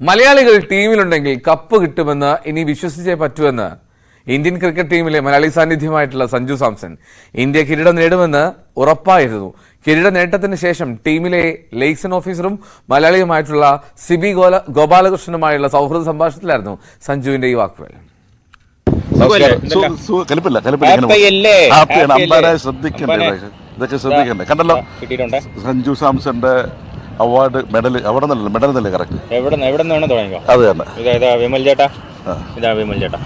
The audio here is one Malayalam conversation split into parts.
മലയാളികൾ ടീമിലുണ്ടെങ്കിൽ കപ്പ് കിട്ടുമെന്ന് ഇനി വിശ്വസിച്ചേ പറ്റുമെന്ന് ഇന്ത്യൻ ക്രിക്കറ്റ് ടീമിലെ മലയാളി സാന്നിധ്യമായിട്ടുള്ള സഞ്ജു സാംസൺ ഇന്ത്യ കിരീടം നേടുമെന്ന് ഉറപ്പായിരുന്നു. കിരീട നേട്ടത്തിന് ശേഷം ടീമിലെ ലേക്സൺ ഓഫീസറും മലയാളിയുമായിട്ടുള്ള സിബി ഗോല ഗോപാലകൃഷ്ണനുമായുള്ള സൗഹൃദ സംഭാഷണത്തിലായിരുന്നു സഞ്ജുവിന്റെ ഈ വാക്കുകൾ? ശ്രദ്ധിക്കണ്ടേ? ഇതൊക്കെ ശ്രദ്ധിക്കണ്ടേ. കണ്ടല്ലോ? സഞ്ജു സാംസന്റെ അവാർഡ് മെഡൽ അവിടെ നിന്നല്ല മെഡൽ നിന്നല്ലേ കറക്റ്റ്. എവിടെ എവിടെ നിന്ന് വേണം തുടങ്ങിക്കോ? അത് തന്നെ. ഇതാ ഇതാ വിമൽ ചേട്ടാ. ഇതാ വിമൽ ചേട്ടാ.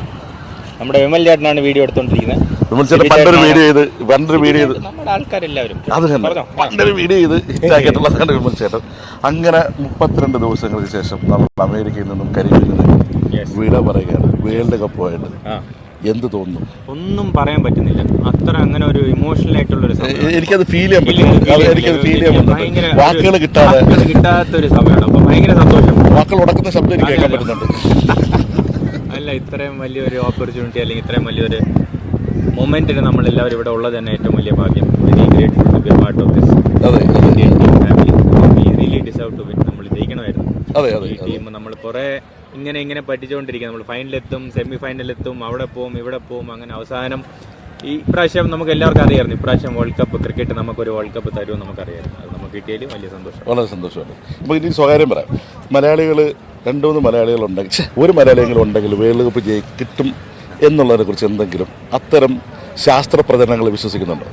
നമ്മുടെ വിമൽ ചേട്ടനാണ് വീഡിയോ എടുത്തോണ്ടിരിക്കുന്നത് വിമൽ ചേട്ടൻ പണ്ടൊരു വീഡിയോ ചെയ്ത് പണ്ടൊരു വീഡിയോ ചെയ്ത്. നമ്മുടെ ആൾക്കാരെല്ലാവരും. അത് തന്നെ. പണ്ടൊരു വീഡിയോ ചെയ്ത് ഹിറ്റാക്കിയിട്ടുള്ളതാണ് വിമൽ ചേട്ടൻ. അങ്ങനെ മുപ്പത്തിരണ്ട് ദിവസങ്ങൾക്ക് ശേഷം നമ്മൾ അമേരിക്കയിൽ നിന്നും കരിമീനിൽ നിന്നും. വിട പറയുകയാണ്. വേൾഡ് കപ്പുമായിട്ട് എന്ത് തോന്നുന്നു? ഒന്നും പറയാൻ പറ്റുന്നില്ല. അത്ര അങ്ങനെ ഒരു ഇമോഷണൽ ആയിട്ടുള്ള ഒരു എനിക്കത് ഫീൽ ചെയ്യാൻ പറ്റും അത് എനിക്കത് ഫീൽ ചെയ്യാൻ പറ്റുന്നുണ്ട് പറ്റും വാക്കുകൾ കിട്ടാതെ. കിട്ടാത്ത ഒരു സമയമാണ്. അപ്പൊ ഭയങ്കര സന്തോഷം. വാക്കുകൾ ഉടക്കുന്ന ശബ്ദം എനിക്ക് കേൾക്കാൻ പറ്റുന്നുണ്ട്. അല്ല ഇത്രയും വലിയൊരു ഓപ്പർച്യൂണിറ്റി അല്ലെങ്കിൽ ഇത്രയും വലിയൊരു മൊമെന്റിന് നമ്മളെല്ലാവരും ഇവിടെ ഉള്ളത് തന്നെ ഏറ്റവും വലിയ ഭാഗ്യം. Very grateful to be part of this അതെ Indian team family we really deserve to win നമ്മൾ ജയിക്കണമായിരുന്നു അതെ അതെ ഈ ടീം നമ്മൾ കുറേ ഇങ്ങനെ ഇങ്ങനെ പറ്റിച്ചുകൊണ്ടിരിക്കുക നമ്മൾ ഫൈനലെത്തും സെമി ഫൈനലെത്തും അവിടെ പോവും ഇവിടെ പോവും അങ്ങനെ അവസാനം ഈ പ്രാവശ്യം നമുക്ക് എല്ലാവർക്കും അറിയാമായിരുന്നു. ഇപ്രാവശ്യം വേൾഡ് കപ്പ് ക്രിക്കറ്റ് നമുക്കൊരു വേൾഡ് കപ്പ് തരുമെന്ന് നമുക്കറിയായിരുന്നു അത് നമുക്ക് കിട്ടിയാലും വലിയ സന്തോഷം. വളരെ സന്തോഷമാണ്. അപ്പോൾ ഇനി സ്വകാര്യം പറയാം. മലയാളികൾ രണ്ട് മൂന്ന് മലയാളികൾ ഉണ്ടെങ്കിൽ ഒരു മലയാളിയെങ്കിലും ഉണ്ടെങ്കിൽ വേൾഡ് കപ്പ് ജയി കിട്ടും എന്നുള്ളതിനെ കുറിച്ച് എന്തെങ്കിലും അത്തരം ശാസ്ത്ര പ്രചരണങ്ങൾ വിശ്വസിക്കുന്നുണ്ടോ?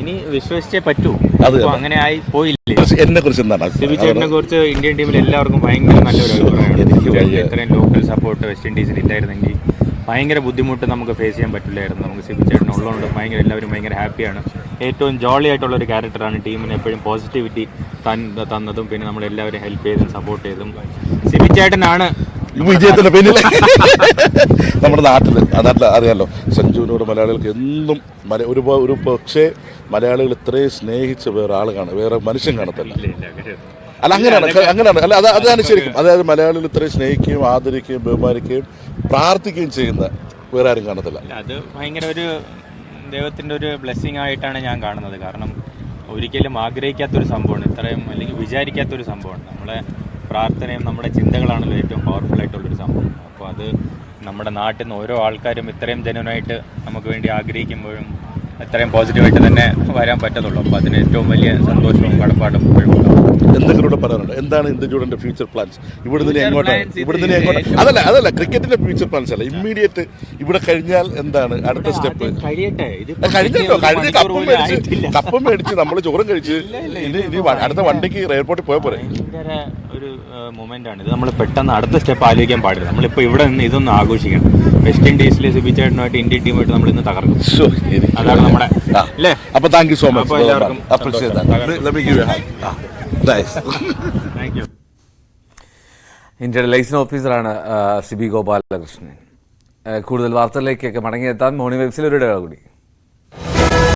ഇനി വിശ്വസിച്ചേ പറ്റൂ. അത് അങ്ങനെ ആയി പോയില്ലേ? എന്നെ കുറിച്ച് എന്താണ് സിബി ചേട്ടനെ കുറിച്ച് ഇന്ത്യൻ ടീമിൽ എല്ലാവർക്കും ഭയങ്കര നല്ലൊരു അഭിപ്രായമാണ്. ഇത്രയും ലോക്കൽ സപ്പോർട്ട് വെസ്റ്റ് ഇൻഡീസിൽ ഇല്ലായിരുന്നെങ്കിൽ ഭയങ്കര ബുദ്ധിമുട്ട് നമുക്ക് ഫേസ് ചെയ്യാൻ പറ്റില്ലായിരുന്നു. നമുക്ക് സിബി ചേട്ടൻ ഉള്ളതുകൊണ്ട് ഭയങ്കര എല്ലാവരും ഭയങ്കര ഹാപ്പിയാണ് ഏറ്റവും ജോളി ആയിട്ടുള്ള ഒരു ക്യാരക്ടറാണ് ടീമിന് എപ്പോഴും പോസിറ്റിവിറ്റി തന്നതും പിന്നെ നമ്മളെല്ലാവരും ഹെൽപ്പ് ചെയ്തും സപ്പോർട്ട് ചെയ്തും. സിബി ചേട്ടനാണ് വിജയത്തിന്റെ പിന്നിൽ നമ്മുടെ നാട്ടിൽ ആ നാട്ടിൽ അറിയാമല്ലോ സഞ്ജുവിനോട് മലയാളികൾക്ക് എന്നും മല- ഒരു ഒരു പക്ഷേ മലയാളികൾ ഇത്രയും സ്നേഹിച്ച വേറെ ആൾ കാണും വേറെ മനുഷ്യൻ കാണത്തില്ല. അല്ല അങ്ങനെയാണ് അങ്ങനെയാണ് അല്ല അത് അതാണ് ശരിക്കും. അതായത് മലയാളികൾ ഇത്രയും സ്നേഹിക്കുകയും ആദരിക്കുകയും ബഹുമാനിക്കുകയും പ്രാർത്ഥിക്കുകയും ചെയ്യുന്ന വേറെ ആരും കാണത്തില്ല. അത് ഭയങ്കര ഒരു ദൈവത്തിന്റെ ഒരു ബ്ലെസ്സിങ് ആയിട്ടാണ് ഞാൻ കാണുന്നത്. കാരണം ഒരിക്കലും ആഗ്രഹിക്കാത്തൊരു സംഭവമാണ് ഇത്രയും അല്ലെങ്കിൽ വിചാരിക്കാത്തൊരു സംഭവമാണ്. നമ്മളെ പ്രാർത്ഥനയും നമ്മുടെ ചിന്തകളാണല്ലോ ഏറ്റവും പവർഫുൾ ആയിട്ടുള്ളൊരു സംഭവം. അപ്പോൾ അത് നമ്മുടെ നാട്ടിൽ നിന്ന് ഓരോ ആൾക്കാരും ഇത്രയും ജനുവനായിട്ട് നമുക്ക് വേണ്ടി ആഗ്രഹിക്കുമ്പോഴും ഇത്രയും പോസിറ്റീവായിട്ട് തന്നെ വരാൻ പറ്റത്തുള്ളൂ. അപ്പോൾ അതിന് ഏറ്റവും വലിയ സന്തോഷവും കടപ്പാടും എന്തെങ്കിലും ഇവിടെ പറയാനുണ്ട്? എന്താണ് ഇന്ത്യയുടെ ഫ്യൂച്ചർ പ്ലാൻസ് ഇവിടുന്ന് നിന്ന് എങ്ങോട്ടാണ് ഇത് ഇവിടുന്ന് എങ്ങോട്ട്? അതല്ല അതല്ല ക്രിക്കറ്റിന്റെ ഫ്യൂച്ചർ പ്ലാൻസ് അല്ല. ഇമ്മീഡിയറ്റ് ഇവിടെ കഴിഞ്ഞാൽ എന്താണ് അടുത്ത സ്റ്റെപ്പ് കഴിഞ്ഞല്ലോ കഴിഞ്ഞ കപ്പും മേടിച്ച് കപ്പം മേടിച്ച് നമ്മൾ ചോറും കഴിച്ച് ഇനി ഇനി അടുത്ത വണ്ടിക്ക് എയർപോർട്ടിൽ പോയാൽ പോരെ. ഒരു മൊമെന്റ് ആണ്. ഇത് നമ്മൾ പെട്ടെന്ന് അടുത്ത സ്റ്റെപ്പ് ആലോചിക്കാൻ പാടില്ല. നമ്മളിപ്പോൾ ഇവിടെ നിന്ന് ഇതൊന്നും ആഘോഷിക്കണം. വെസ്റ്റ് ഇൻഡീസിലെ സുബിച്ചേട്ടനുമായിട്ട് ഇന്ത്യൻ ടീമായിട്ട് നമ്മൾ ഇന്ന് തകർക്കും. അതാണ് നമ്മുടെ. അല്ലേ അപ്പൊ thank you so much appreciate ഇന്ത്യയുടെ ലൈസൻസ് ഓഫീസറാണ് സിബി ഗോപാലകൃഷ്ണൻ. കൂടുതൽ വാർത്തകളിലേക്കൊക്കെ മടങ്ങിയെത്താൻ മോണി വെബ്സിൽ ഒരു ഇടവേള കൂടി.